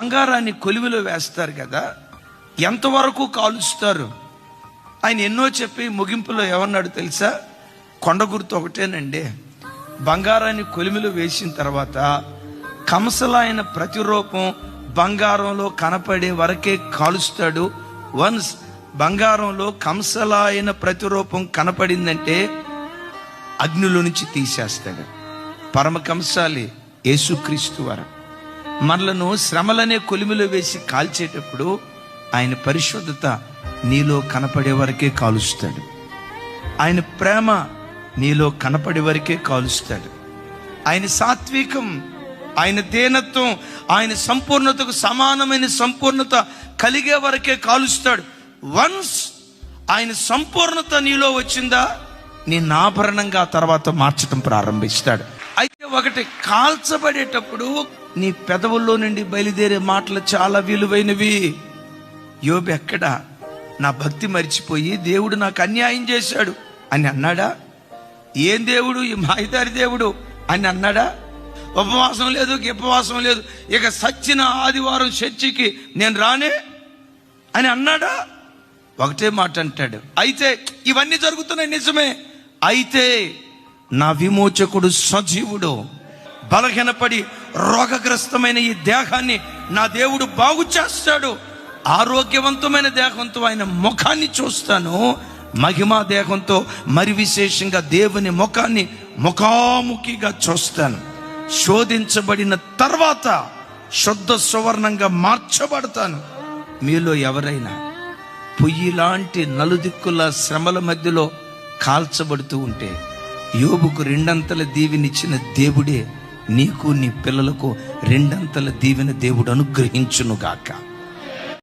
బంగారాన్ని కొలువులో వేస్తారు కదా ఎంతవరకు కాలుస్తారు? ఆయన ఎన్నో చెప్పి ముగింపులో ఏమన్నాడు తెలుసా? కొండ గుర్తు ఒకటేనండి. బంగారాన్ని కొలిమిలో వేసిన తర్వాత కంసలైన ప్రతిరూపం బంగారంలో కనపడే వరకే కాలుస్తాడు. వన్స్ బంగారంలో కంసలాయన ప్రతిరూపం కనపడిందంటే అగ్నిలో నుంచి తీసేస్తాడు. పరమ కంసాలి యేసుక్రీస్తు వరం. మనలను శ్రమలనే కొలిమిలో వేసి కాల్చేటప్పుడు ఆయన పరిశుద్ధత నీలో కనపడే వరకే కాలుస్తాడు. ఆయన ప్రేమ నీలో కనపడే వరకే కాలుస్తాడు. ఆయన సాత్వికం ఆయన దేనత్వం ఆయన సంపూర్ణతకు సమానమైన సంపూర్ణత కలిగే వరకే కాలుస్తాడు. వన్స్ ఆయన సంపూర్ణత నీలో వచ్చిందా నీ నాభరణంగా తర్వాత మార్చడం ప్రారంభిస్తాడు. అయితే ఒకటి కాల్చబడేటప్పుడు నీ పెదవుల్లో నుండి బయలుదేరే మాటలు చాలా విలువైనవి. యోబు ఎక్కడా? నా భక్తి మరిచిపోయి దేవుడు నాకు అన్యాయం చేశాడు అని అన్నాడా? ఏం దేవుడు? ఈ మాయిదారి దేవుడు అని అన్నాడా? ఉపవాసం లేదు ఉపవాసం లేదు. ఇక సచ్చిన ఆదివారం చర్చికి నేను రానే అని అన్నాడా? ఒకటే మాట అంటాడు. అయితే ఇవన్నీ జరుగుతున్నాయి నిజమే. అయితే నా విమోచకుడు సజీవుడు బలహీనపడి రోగగ్రస్తమైన ఈ దేహాన్ని నా దేవుడు బాగు చేస్తాడు. ఆరోగ్యవంతమైన దేహంతో ఆయన ముఖాన్ని చూస్తాను. మహిమా దేహంతో మరి విశేషంగా దేవుని ముఖాన్ని ముఖాముఖిగా చూస్తాను. శోధించబడిన తర్వాత శుద్ధ సువర్ణంగా మార్చబడతాను. మీలో ఎవరైనా పొయ్యి లాంటి నలుదిక్కుల శ్రమల మధ్యలో కాల్చబడుతూ ఉంటే యోబుకు రెండంతల దీవినిచ్చిన దేవుడే నీకు నీ పిల్లలకు రెండంతల దీవెన దేవుడు అనుగ్రహించునుగాక.